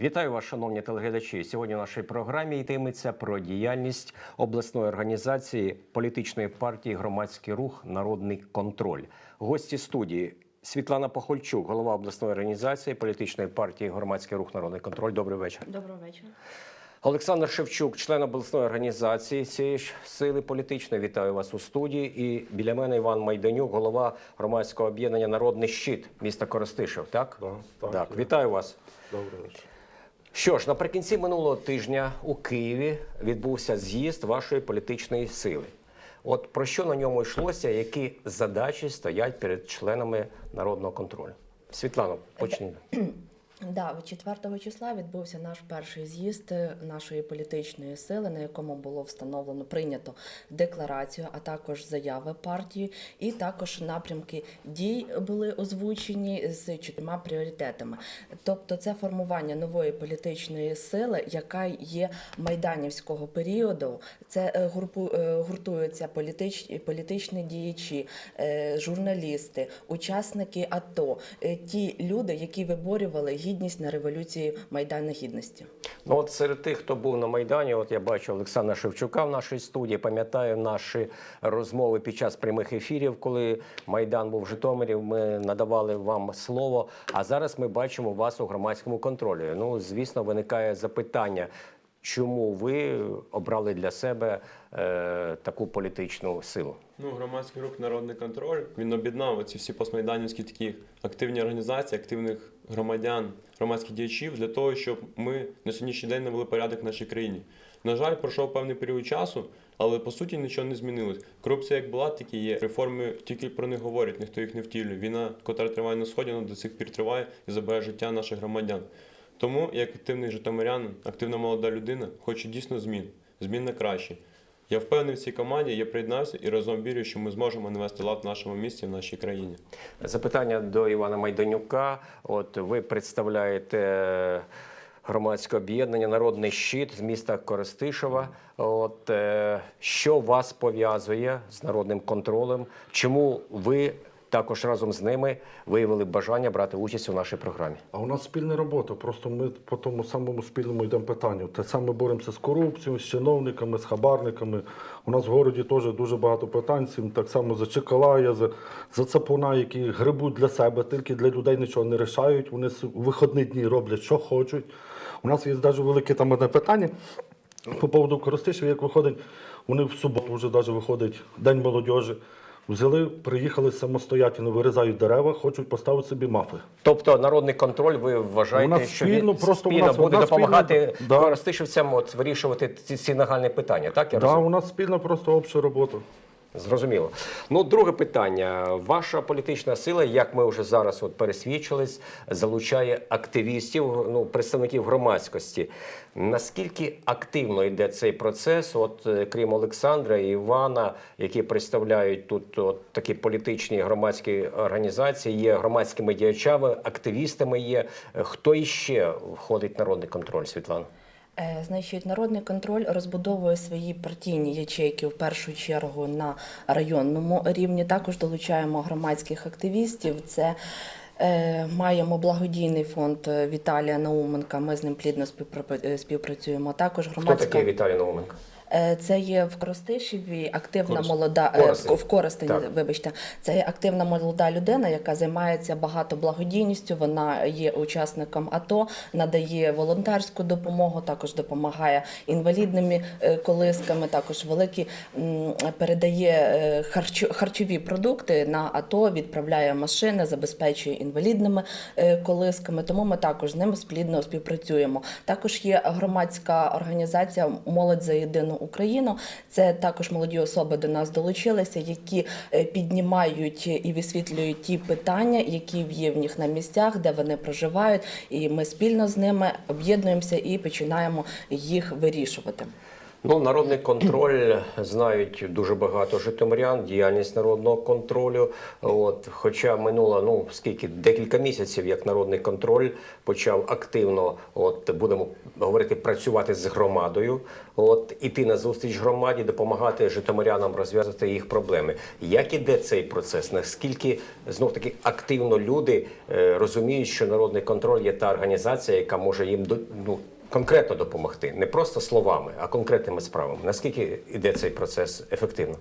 Вітаю вас, шановні телеглядачі. Сьогодні в нашій програмі йтиметься про діяльність обласної організації політичної партії Громадський рух Народний контроль. Гості студії Світлана Похольчук, голова обласної організації політичної партії Громадський рух Народний контроль. Добрий вечір. Доброго вечора. Олександр Шевчук, член обласної організації цієї ж сили політичної. Вітаю вас у студії. І біля мене Іван Майданюк, голова громадського об'єднання Народний щит міста Коростишев. Так, Да, так, так. Вітаю вас. Добрий вечір. Що ж, наприкінці минулого тижня у Києві відбувся з'їзд вашої політичної сили. От про що на ньому йшлося, які задачі стоять перед членами народного контролю? Світлано, почніть. Да, 4 числа відбувся наш перший з'їзд е, нашої політичної сили, на якому було встановлено прийнято декларацію, а також заяви партії, і також напрямки дій були озвучені з чотирма пріоритетами. Тобто, це формування нової політичної сили, яка є майданівського періоду. Це е, групу е, гуртуються політичні політичні діячі, журналісти, учасники АТО, ті люди, які виборювали гідність на революції Майдану Гідності. Ну от серед тих, хто був на Майдані, от я бачу Олександра Шевчука в нашій студії, пам'ятаю наші розмови під час прямих ефірів, коли Майдан був в Житомирі, ми надавали вам слово. А зараз ми бачимо вас у громадському контролі. Ну, звісно, виникає запитання. Чому ви обрали для себе е, таку політичну силу? Ну, громадський рух Народний контроль він об'єднав ці всі постмайданівські такі активні організації, активних громадян, громадських діячів для того, щоб ми на сьогоднішній день навели порядок в нашій країні. На жаль, пройшов певний період часу, але по суті нічого не змінилось. Корупція як була, так і є. Реформи тільки про них говорять, ніхто їх не втілює. Війна, котра триває на сході, вона до цих пір триває і забирає життя наших громадян. Тому, як активний житомирянин, активна молода людина, хочу дійсно змін, змін на краще. Я впевнений в цій команді, я приєднався і разом вірю, що ми зможемо навести лад в нашому місті, в нашій країні. Запитання до Івана Майданюка. От ви представляєте громадське об'єднання Народний щит з міста Коростишева. От е, що вас пов'язує з народним контролем? Чому ви також разом з ними виявили бажання брати участь у нашій програмі? А у нас спільна робота. Просто ми по тому самому спільному йдемо питанню. Те саме боремося з корупцією, з чиновниками, з хабарниками. У нас в городі теж дуже багато питань. Цим так само за Чекалая, за, за цапуна, які грибуть для себе, тільки для людей нічого не рішають. Вони у вихідні дні роблять, що хочуть. У нас є навіть велике там одне питання по поводу Коростишів, як виходить, вони в суботу вже навіть виходить День молодіжі. Взяли, приїхали самостоятельно, вирізають дерева, хочуть поставити собі мафи. Тобто народний контроль, ви вважаєте, У нас що спільно, він просто у нас буде одна допомагати спільна- да. вирішувати ці, ці нагальні питання? Так я Так, розумію? у нас спільна просто обща робота. Зрозуміло. Ну, друге питання. Ваша політична сила, як ми вже зараз от пересвідчились, залучає активістів, ну, представників громадськості. Наскільки активно йде цей процес? От е, крім Олександра і Івана, які представляють тут от такі політичні громадські організації, є громадськими діячами, активістами є. Е, Хто іще входить в народний контроль, Світлана? Е, Значить, народний контроль розбудовує свої партійні ячейки в першу чергу на районному рівні. Також долучаємо громадських активістів. Це е, маємо благодійний фонд Віталія Науменка. Ми з ним плідно е, співпрацюємо. Також Хто такий Віталій Науменко? Е, Це є в Коростишеві активна Корос- молода е, Коростень. в Коростені, Так. вибачте, це є активна молода людина, яка займається багато благодійністю. Вона є учасником АТО, надає волонтерську допомогу, також допомагає інвалідними е, колисками. Також великі передає харчові продукти на АТО, відправляє машини, забезпечує інвалідними колисками. Тому ми також з ними сплідно співпрацюємо. Також є громадська організація Молодь за єдину Україну. Це також молоді особи до нас долучилися, які е, піднімають і висвітлюють ті питання, які є в них на місцях, де вони проживають. І ми спільно з ними об'єднуємося і починаємо їх вирішувати. Ну, народний контроль знають дуже багато житомирян, діяльність народного контролю. От, хоча минуло ну скільки декілька місяців, як народний контроль почав активно, от будемо говорити, працювати з громадою, от іти на зустріч громаді, допомагати житомирянам розв'язати їх проблеми. Як іде цей процес? Наскільки знов таки активно люди е, розуміють, що народний контроль є та організація, яка може їм ну. Конкретно допомогти, не просто словами, а конкретними справами. Наскільки йде цей процес ефективно?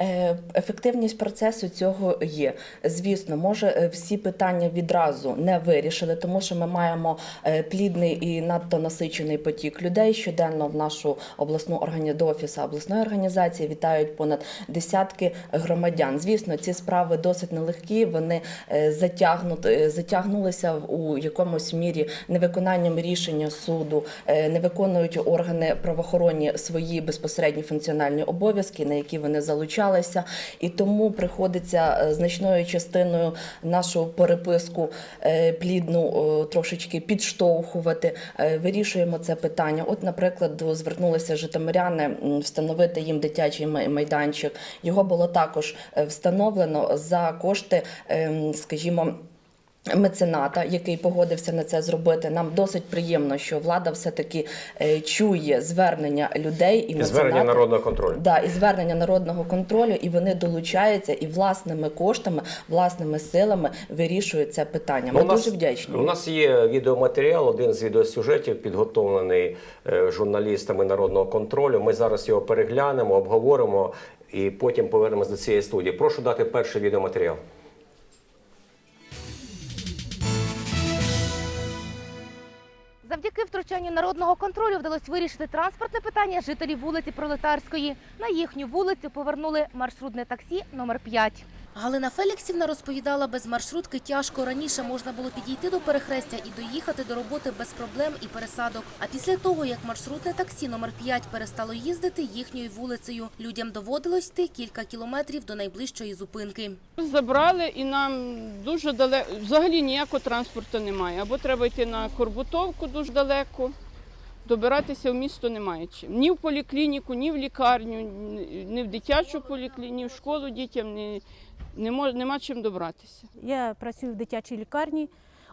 Е, Ефективність процесу цього є. Звісно, може е, всі питання відразу не вирішили, тому що ми маємо е, плідний і надто насичений потік людей. Щоденно в нашу обласну органі... до офісу обласної організації вітають понад десятки громадян. Звісно, ці справи досить нелегкі. Вони затягнут, е, затягнулися у якомусь мірі невиконанням рішення суду, не виконують органи правоохоронні свої безпосередні функціональні обов'язки, на які вони залучалися, і тому приходиться е, значною частиною нашу переписку е, плідну трошечки підштовхувати. Е, Вирішуємо це питання. От, наприклад, звернулися житомиряни встановити їм дитячий май- майданчик. Його було також встановлено за кошти, ем, скажімо. Мецената, який погодився на це зробити, нам досить приємно, що влада все таки чує звернення людей і Звернення народного контролю. Да, і звернення народного контролю, і вони долучаються і власними коштами, власними силами вирішують це питання. Ми Ну, у нас- дуже вдячні. У нас є відеоматеріал, один з відеосюжетів, підготовлений е, журналістами народного контролю. Ми зараз його переглянемо, обговоримо і потім повернемось до цієї студії. Прошу дати перший відеоматеріал. Завдяки втручанню народного контролю вдалося вирішити транспортне питання жителів вулиці Пролетарської. На їхню вулицю повернули маршрутне таксі номер 5. Галина Феліксівна розповідала, без маршрутки тяжко. Раніше можна було підійти до перехрестя і доїхати до роботи без проблем і пересадок. А після того, як маршрутне таксі номер 5 перестало їздити їхньою вулицею, людям доводилось йти кілька кілометрів до найближчої зупинки. Забрали і нам дуже далеко, взагалі ніякого транспорту немає. Або треба йти на Корбутовку дуже далеко, добиратися в місто немає чим. Ні в поліклініку, ні в лікарню, ні- в дитячу поліклініку, ні в школу дітям ні, не мож, нема чим добратися. Я працюю в дитячій лікарні.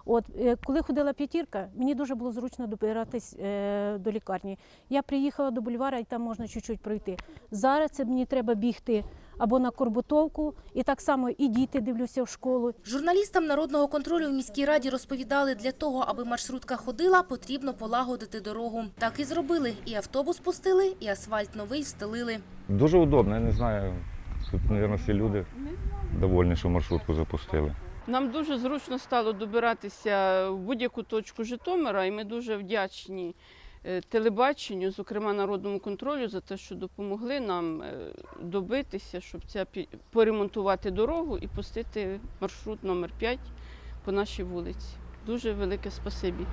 От е, коли ходила п'ятірка, мені дуже було зручно добиратись е, до лікарні. Я приїхала до бульвара і там можна чуть-чуть пройти. Зараз це мені треба бігти або на Корбутовку, і так само і діти дивлюся в школу. Журналістам народного контролю в міській раді розповідали, для того, аби маршрутка ходила, потрібно полагодити дорогу. Так і зробили. І автобус пустили, і асфальт новий встелили. Дуже удобно, я не знаю. Тут, мабуть, всі люди довольні, що маршрутку запустили. Нам дуже зручно стало добиратися в будь-яку точку Житомира, і ми дуже вдячні е, телебаченню, зокрема народному контролю, за те, що допомогли нам е, добитися, щоб ця поремонтувати дорогу і пустити маршрут номер 5 по нашій вулиці. Дуже велике спасибі.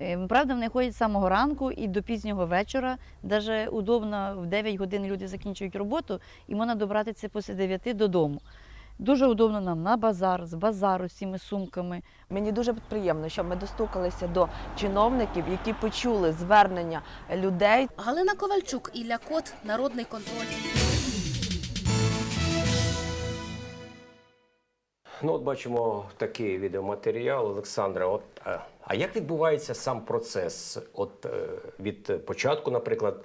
Е, Правда, вони ходять з самого ранку і до пізнього вечора. Даже удобно в 9 годин люди закінчують роботу і можна добратися після 9 додому. Дуже удобно нам на базар, з базару з цими сумками. Мені дуже приємно, що ми достукалися до чиновників, які почули звернення людей. Галина Ковальчук, Ілля Кот, Народний контроль. Ну, от бачимо такий відеоматеріал, Олександра. От е, а як відбувається сам процес? От е, від початку, наприклад,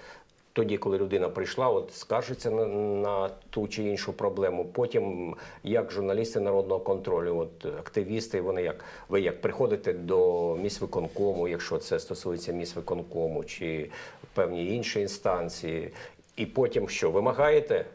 тоді, коли людина прийшла, от скаржиться на, на ту чи іншу проблему. Потім, як журналісти народного контролю, от активісти, вони як ви як приходите до міськвиконкому, якщо це стосується міськвиконкому, чи певні інші інстанції, і потім що вимагаєте?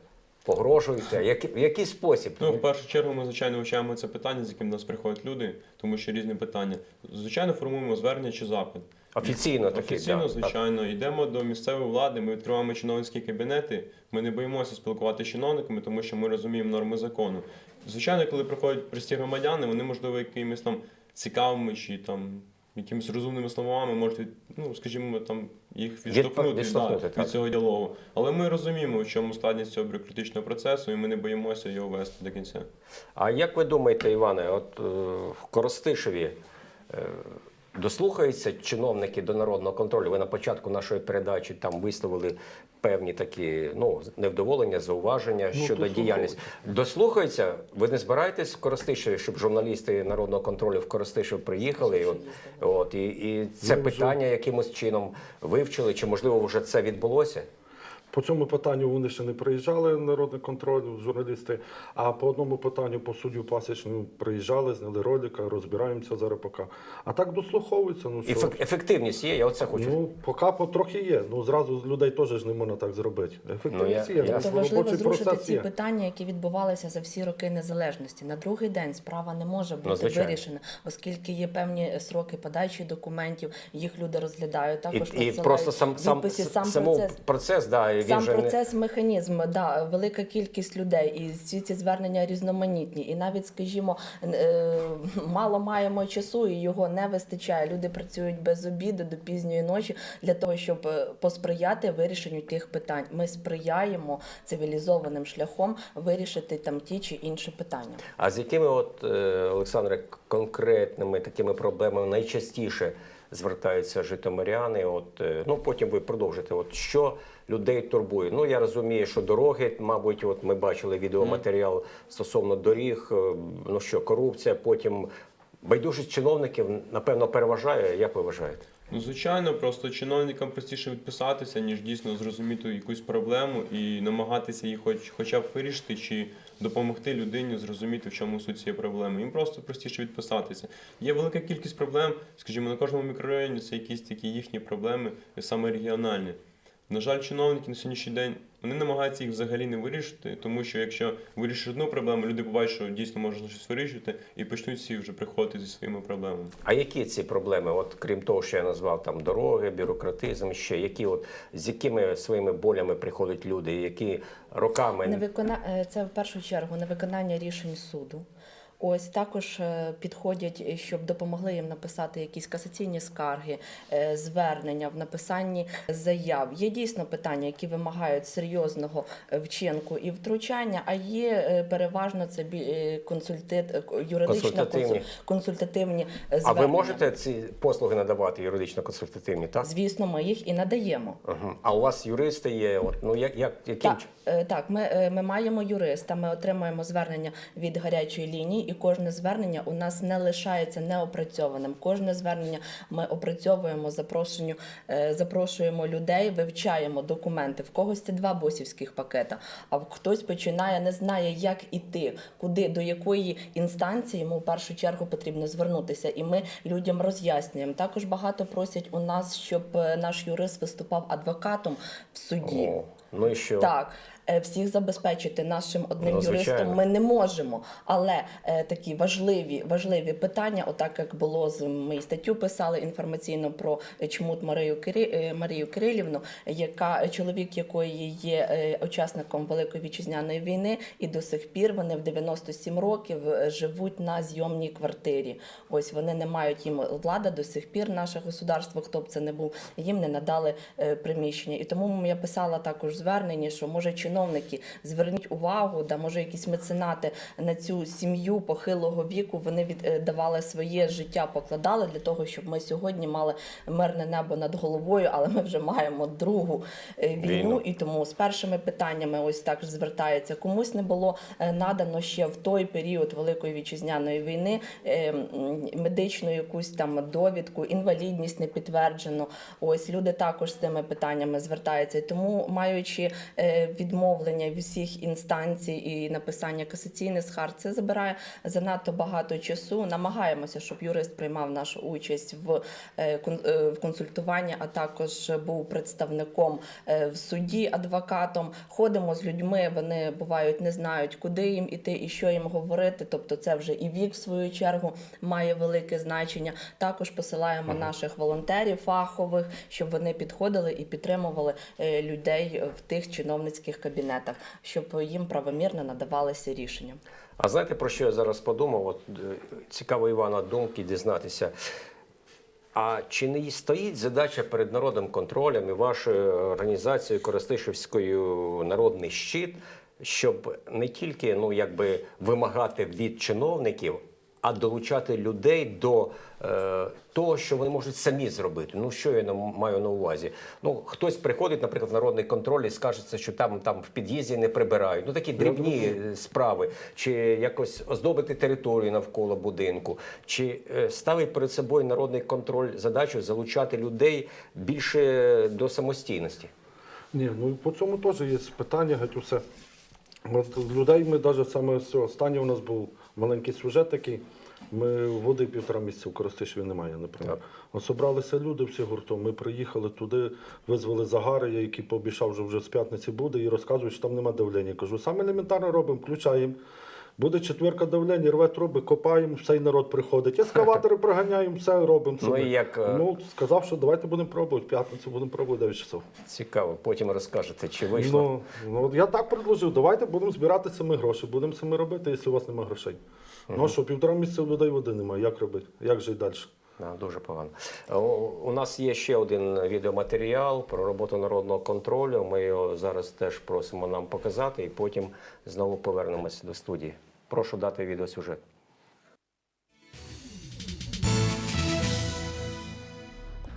Погрожуєте? Які, в який спосіб? Ну, в першу чергу, ми, звичайно, вивчаємо це питання, з яким до нас приходять люди, тому що різні питання. Звичайно, формуємо звернення чи запит. Офіційно таки, Офіційно, да, звичайно, йдемо до місцевої влади, ми відкриваємо чиновницькі кабінети. Ми не боїмося спілкуватися з чиновниками, тому що ми розуміємо норми закону. Звичайно, коли приходять прості громадяни, вони, можливо, якимись там цікавими чи там якимись розумними словами можуть, ну, скажімо, там їх відштовхнути, від, від цього діалогу. Але ми розуміємо, в чому складність цього бюрократичного процесу, і ми не боїмося його вести до кінця. А як ви думаєте, Іване, от е, в Коростишеві е, дослухаються чиновники до народного контролю. Ви на початку нашої передачі там висловили певні такі ну невдоволення, зауваження Ну, щодо діяльності. Дослухаються. Ви не збираєтесь в Коростишеві, щоб журналісти народного контролю в Коростишев приїхали? І от, от і, і це питання якимось чином вивчили, чи можливо вже це відбулося? По цьому питанню вони ще не приїжджали народний контроль, журналісти. А по одному питанню по суддю пасічну приїжджали, зняли ролика, розбираємося зараз поки. А так дослуховуються. Ну І що? ефективність є, я оце хочу. Ну, поки потрохи є. Ну зразу з людей теж ж не можна так зробити. Ефективність Ну, я- є. я- Тобто важливо робочий зрушити ці є. питання, які відбувалися за всі роки незалежності. На другий день справа не може бути Ну, вирішена, оскільки є певні сроки подачі документів, їх люди розглядають. Також і надсилають просто сам сам, сам саму процес. процес, да, і він Сам же не процес механізм, да, велика кількість людей, і всі ці звернення різноманітні. І навіть, скажімо, е, мало маємо часу, і його не вистачає. Люди працюють без обіду до пізньої ночі для того, щоб е, посприяти вирішенню тих питань. Ми сприяємо цивілізованим шляхом вирішити там ті чи інші питання. А з якими, от, е, Олександре, конкретними такими проблемами найчастіше звертаються житомиряни? От, ну, потім ви продовжите. От, що людей турбує? Ну, я розумію, що дороги, мабуть, от ми бачили відеоматеріал стосовно доріг, е, ну що, корупція, потім байдужість чиновників, напевно, переважає. Як ви вважаєте? Ну, звичайно, просто чиновникам простіше відписатися, ніж дійсно зрозуміти якусь проблему і намагатися її хоч, хоча б вирішити чи допомогти людині зрозуміти, в чому суть цієї проблеми. Їм просто простіше відписатися. Є велика кількість проблем, скажімо, на кожному мікрорайоні це якісь такі їхні проблеми, саме регіональні. На жаль, чиновники на сьогоднішній день вони намагаються їх взагалі не вирішити, тому що якщо вирішиш одну проблему, люди побачать, що дійсно можна щось вирішити, і почнуть всі вже приходити зі своїми проблемами. А які ці проблеми? От крім того, що я назвав там дороги, бюрократизм, ще які от з якими своїми болями приходять люди, які роками Невикона... е, Це в першу чергу невиконання рішень суду. Ось також е, підходять, е, щоб допомогли їм написати якісь касаційні скарги, е, звернення в написанні заяв. Є дійсно питання, які вимагають серйозного вчинку і втручання, а є переважно це консультит... юридично Консультативні. консультативні е, А ви можете ці послуги надавати юридично-консультативні, так? Звісно, ми їх і надаємо. А у вас юристи є? От ну як, як яким Так, так, ми, ми маємо юриста, ми отримуємо звернення від гарячої лінії, і кожне звернення у нас не лишається неопрацьованим. Кожне звернення ми опрацьовуємо, запрошенню, е, запрошуємо людей, вивчаємо документи. В когось це два босівських пакета, а хтось починає, не знає, як іти, куди, до якої інстанції йому в першу чергу потрібно звернутися. І ми людям роз'яснюємо. Також багато просять у нас, щоб е, наш юрист виступав адвокатом в суді. О, ну і що? Так. Е, Всіх забезпечити нашим одним Ну, юристом ми не можемо. Але е, такі важливі, важливі питання, отак як було з ми статтю писали інформаційно про чмут Марію Кирі, е, Марію Кирилівну, яка чоловік якої є учасником Великої вітчизняної війни, і до сих пір вони в 97 років живуть на зйомній квартирі. Ось вони не мають їм влада до сих пір. Наше государство, хто б це не був, їм не надали приміщення. І тому я писала також звернення, що може чиновники зверніть увагу, да може якісь меценати на цю сім'ю похилого віку. Вони віддавали своє життя, покладали для того, щоб ми сьогодні мали мирне небо над головою, але ми вже маємо другу е, війну, Війну. і тому з першими питаннями ось так звертається. Комусь не було е, надано ще в той період Великої вітчизняної війни е, медичну якусь там довідку, інвалідність не підтверджено. Ось люди також з цими питаннями звертаються. І Тому, маючи е, відмовлення від всіх інстанцій і написання касаційних скарг, це забирає занадто багато часу. Намагаємося, щоб юрист приймав нашу участь в, е, е, в консультуванні, а також був представником е, в суді, адвокатом. Ходимо з людьми. Вони бувають не знають, куди їм іти і що їм говорити. Тобто, це вже і вік, в свою чергу, має велике значення. Також посилаємо наших волонтерів фахових, щоб вони підходили і підтримували людей в тих чиновницьких кабінетах, щоб їм правомірно надавалися рішення. А знаєте про що я зараз подумав? От е, цікаво Івана думки дізнатися. А чи не стоїть задача перед народним контролем і вашою організацією Коростишівською народний щит, щоб не тільки ну якби вимагати від чиновників, а долучати людей до е, того, що вони можуть самі зробити. Ну що я маю на увазі? Ну хтось приходить, наприклад, в народний контроль і скажеться, що там, там в під'їзді не прибирають. Ну такі дрібні е, справи, чи якось оздобити територію навколо будинку, чи е, ставить перед собою народний контроль задачу залучати людей більше до самостійності. Ні, ну по цьому теж є питання, геть усе. Людей ми навіть саме останнє у нас був маленький сюжет такий. Ми води півтора місяця в Коростишеві немає, наприклад. От собралися люди всі гуртом. Ми приїхали туди, визвали загари, який пообіцяв, що вже з п'ятниці буде, і розказують, що там нема давлення. Кажу, саме елементарно робимо, включаємо. Буде четверка давлення, рве труби, копаємо, всей народ приходить. Ескаватори приганяємо, все робимо. Ну, і як, е, ну сказав, що давайте будемо пробувати. В п'ятницю будемо пробувати 9 часов. Цікаво, потім розкажете, чи вийшло. Ну, ну я так предложив, давайте будемо збирати самі гроші, будемо самі робити, якщо у вас немає грошей. Ну що, півтора місяця людей води немає, як робити? Як жити далі? Да, дуже погано. У нас є ще один відеоматеріал про роботу народного контролю. Ми його зараз теж просимо нам показати, і потім знову повернемося до студії. Прошу дати відеосюжет.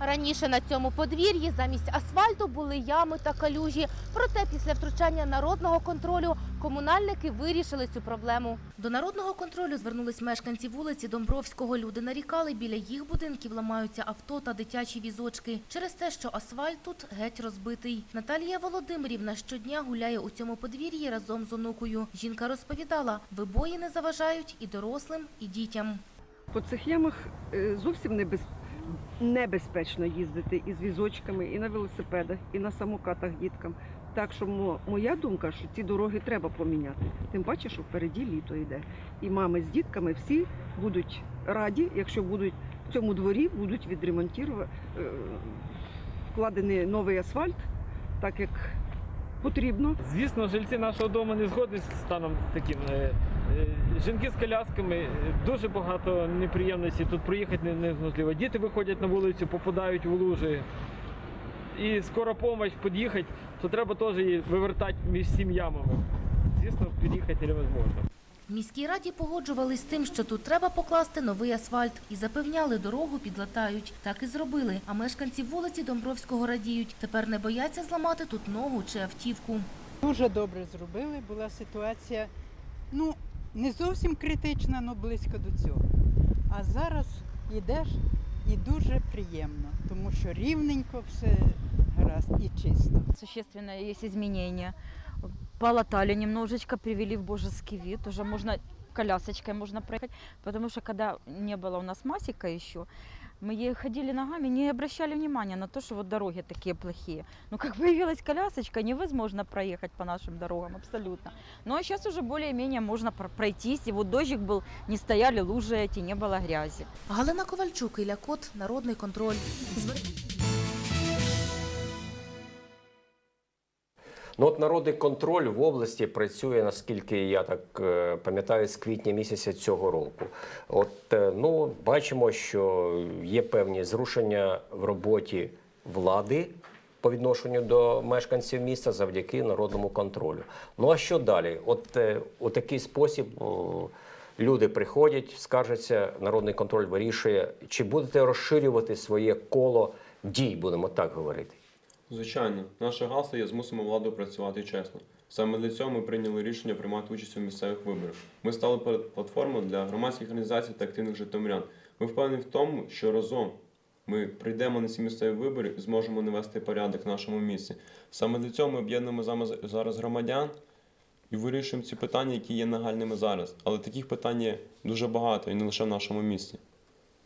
Раніше на цьому подвір'ї замість асфальту були ями та калюжі. Проте після втручання народного контролю комунальники вирішили цю проблему. До народного контролю звернулись мешканці вулиці Домбровського. Люди нарікали, біля їх будинків ламаються авто та дитячі візочки через те, що асфальт тут геть розбитий. Наталія Володимирівна щодня гуляє у цьому подвір'ї разом з онукою. Жінка розповідала, вибої не заважають і дорослим, і дітям. По цих ямах е, зовсім небез... небезпечно їздити із візочками, і на велосипедах, і на самокатах діткам. Так що моя думка, що ці дороги треба поміняти. Тим паче, що впереді літо йде. І мами з дітками всі будуть раді, якщо будуть в цьому дворі будуть відремонтувати, е, вкладений новий асфальт, так як потрібно. Звісно, жильці нашого дому не згодні з станом таким. Жінки з колясками, е, дуже багато неприємностей. Тут проїхати не- неможливо. Діти виходять на вулицю, попадають в лужі. І скоро допомога під'їхати, то треба теж її вивертати між сім ямами. Звісно, під'їхати невозможно. Міській раді погоджувались з тим, що тут треба покласти новий асфальт і запевняли, дорогу підлатають. Так і зробили. А мешканці вулиці Домбровського радіють. Тепер не бояться зламати тут ногу чи автівку. Дуже добре зробили. Була ситуація, ну, не зовсім критична, але близько до цього. А зараз йдеш і дуже приємно, тому що рівненько все гаразд і чисто. Существенно є змінення. Полатали немножечко, привели в божеский вид. Уже можно колясочкой можно проехать. Потому что когда не было у нас масика еще, мы е- ходили ногами, не обращали внимания на то, что вот дороги такие плохие. Но как появилась колясочка, невозможно проехать по нашим дорогам абсолютно. Ну а сейчас уже более-менее можно про- пройтись. И вот дождик был, не стояли лужи эти, не было грязи. Галина Ковальчук, Ілля Кот, Народний контроль. Ну от народний контроль в області працює, наскільки я так е, пам'ятаю, з квітня місяця цього року. От е, ну бачимо, що є певні зрушення в роботі влади по відношенню до мешканців міста завдяки народному контролю. Ну а що далі? От е, у такий спосіб. Люди приходять, скаржаться, народний контроль вирішує, чи будете розширювати своє коло дій, будемо так говорити. Звичайно, наше гасло є змусимо владу працювати чесно. Саме для цього ми прийняли рішення приймати участь у місцевих виборах. Ми стали платформою для громадських організацій та активних житомирян. Ми впевнені в тому, що разом ми прийдемо на ці місцеві вибори і зможемо навести порядок в нашому місті. Саме для цього ми об'єднуємо зараз громадян і вирішуємо ці питання, які є нагальними зараз. Але таких питань є дуже багато і не лише в нашому місті.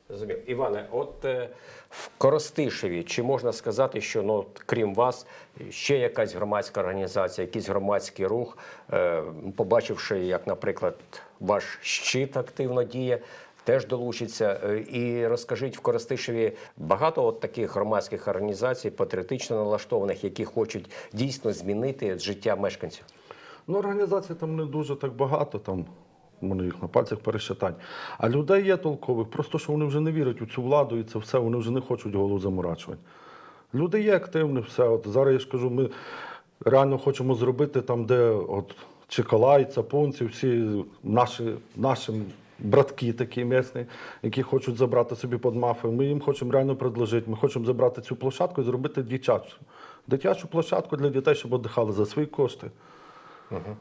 Зрозумів. Іване, от е, в Коростишеві, чи можна сказати, що ну, крім вас, ще якась громадська організація, якийсь громадський рух, е, побачивши, як, наприклад, ваш щит активно діє, теж долучиться. Е, І розкажіть в Коростишеві багато от таких громадських організацій, патріотично налаштованих, які хочуть дійсно змінити життя мешканців. Ну, організацій там не дуже так багато, там вони їх на пальцях пересчитати. А людей є толкових, просто що вони вже не вірять у цю владу і це все, вони вже не хочуть голову заморачувати. Люди є активні, все. От зараз я ж кажу, ми реально хочемо зробити там, де от Чекалай, Цапунці, всі наші, нашим братки такі місні, які хочуть забрати собі під мафи. Ми їм хочемо реально предложити. Ми хочемо забрати цю площадку і зробити дитячу. Дитячу площадку для дітей, щоб віддихали за свої кошти.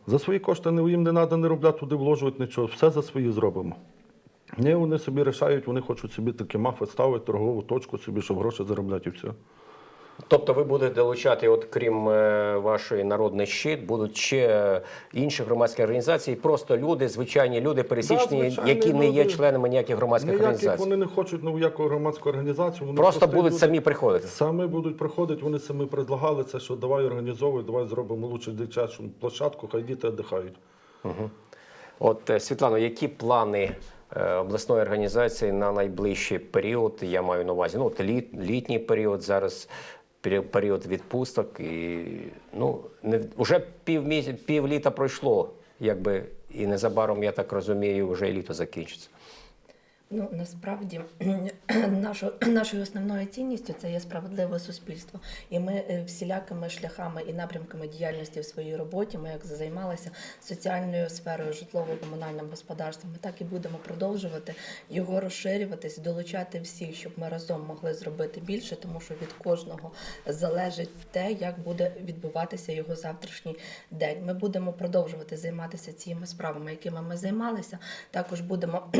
За свої кошти їм не треба не роблять туди вложувати нічого. Все за свої зробимо. Ні, вони собі рішають, вони хочуть собі такі мафи ставити, торгову точку собі, щоб гроші заробляти і все. Тобто ви будете долучати, от крім е, вашої народний щит, будуть ще інші громадські організації, просто люди, звичайні люди, пересічні, звичайні які не є люди. членами ніяких громадських Ніяких організацій. вони не хочуть в яку громадську організацію. Вони Просто будуть йдуть- самі приходити. Самі будуть приходити, вони самі предлагали це, що давай організовуй, давай зробимо лучше дитячу площадку, хай діти віддихають. Угу. От е, Світлано, які плани е, обласної організації на найближчий період? Я маю на увазі, ну от літ, літній період зараз. Пері- Період відпусток і ну не вже пів місяць, пів літа пройшло, якби і незабаром, я так розумію, вже і літо закінчиться. Ну насправді нашою нашою основною цінністю це є справедливе суспільство. І ми е, всілякими шляхами і напрямками діяльності в своїй роботі, ми як займалися соціальною сферою, житлово-комунальним господарством, ми так і будемо продовжувати його розширюватись, долучати всіх, щоб ми разом могли зробити більше, тому що від кожного залежить те, як буде відбуватися його завтрашній день. Ми будемо продовжувати займатися цими справами, якими ми займалися. Також будемо.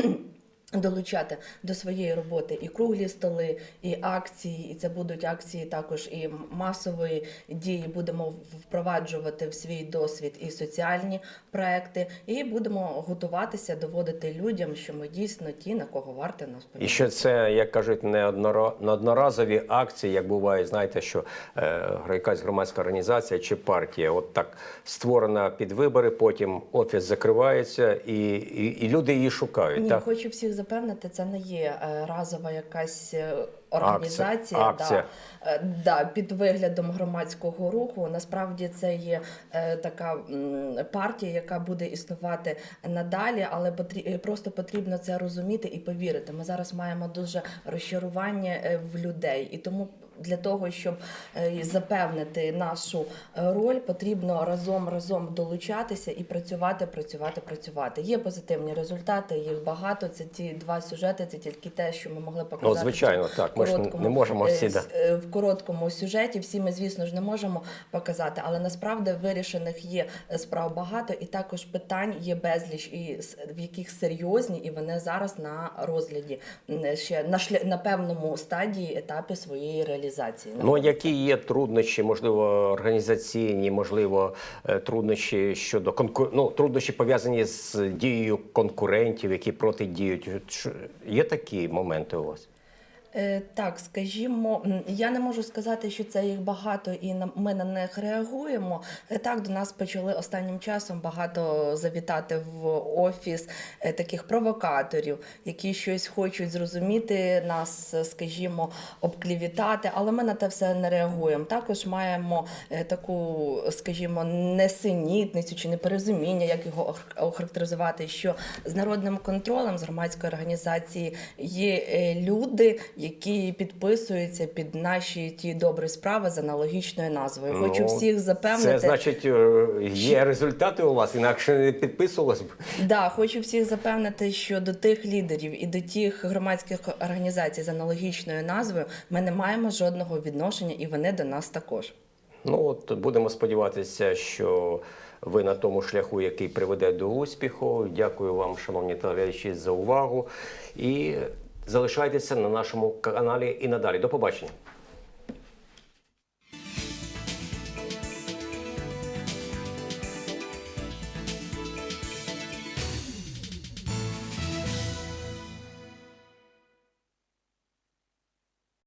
Долучати до своєї роботи і круглі столи, і акції, і це будуть акції також і масової дії. Будемо впроваджувати в свій досвід і соціальні проекти, і будемо готуватися доводити людям, що ми дійсно ті, на кого варто нас І що це, як кажуть, не одноразові акції, як буває, знаєте, що е, якась громадська організація чи партія, от так створена під вибори, потім офіс закривається, і, і, і люди її шукають. Ні, так? хочу всіх запевнити, це не є е, разова якась е, організація, Акція. Да, е, да, під виглядом громадського руху. Насправді це є така партія, яка буде існувати надалі, але просто потрібно це розуміти і повірити. Ми зараз маємо дуже розчарування в людей, і тому. Для того щоб е, запевнити нашу е, роль, потрібно разом разом долучатися і працювати, працювати, працювати. Є позитивні результати, їх багато. Це ті два сюжети. Це тільки те, що ми могли показати. Ну, звичайно, так. Ми ж не можемо всі, е, да. е, в короткому сюжеті. Всі ми, звісно ж, не можемо показати, але насправді вирішених є справ багато, і також питань є безліч, і в яких серйозні, і вони зараз на розгляді ще на шля... на певному стадії етапі своєї реалізації. Ну, які є труднощі, можливо, організаційні, можливо, е, труднощі щодо конку... ну, труднощі пов'язані з дією конкурентів, які протидіють. Є такі моменти у вас? Е, Так, скажімо, я не можу сказати, що це їх багато і ми на них реагуємо. Е, Так, до нас почали останнім часом багато завітати в офіс е, таких провокаторів, які щось хочуть зрозуміти нас, скажімо, обклівітати, але ми на те все не реагуємо. Також маємо таку, скажімо, несенітницю чи непорозуміння, як його ох- охарактеризувати, що з народним контролем з громадської організації є люди, які підписуються під наші ті добрі справи з аналогічною назвою. Хочу Ну, всіх запевнити. Це значить, е, є результати у вас, інакше не підписувалось б. Да, хочу всіх запевнити, що до тих лідерів і до тих громадських організацій з аналогічною назвою ми не маємо жодного відношення, і вони до нас також. Ну от будемо сподіватися, що ви на тому шляху, який приведе до успіху. Дякую вам, шановні телеглядачі, за увагу. І залишайтеся на нашому каналі і надалі. До побачення.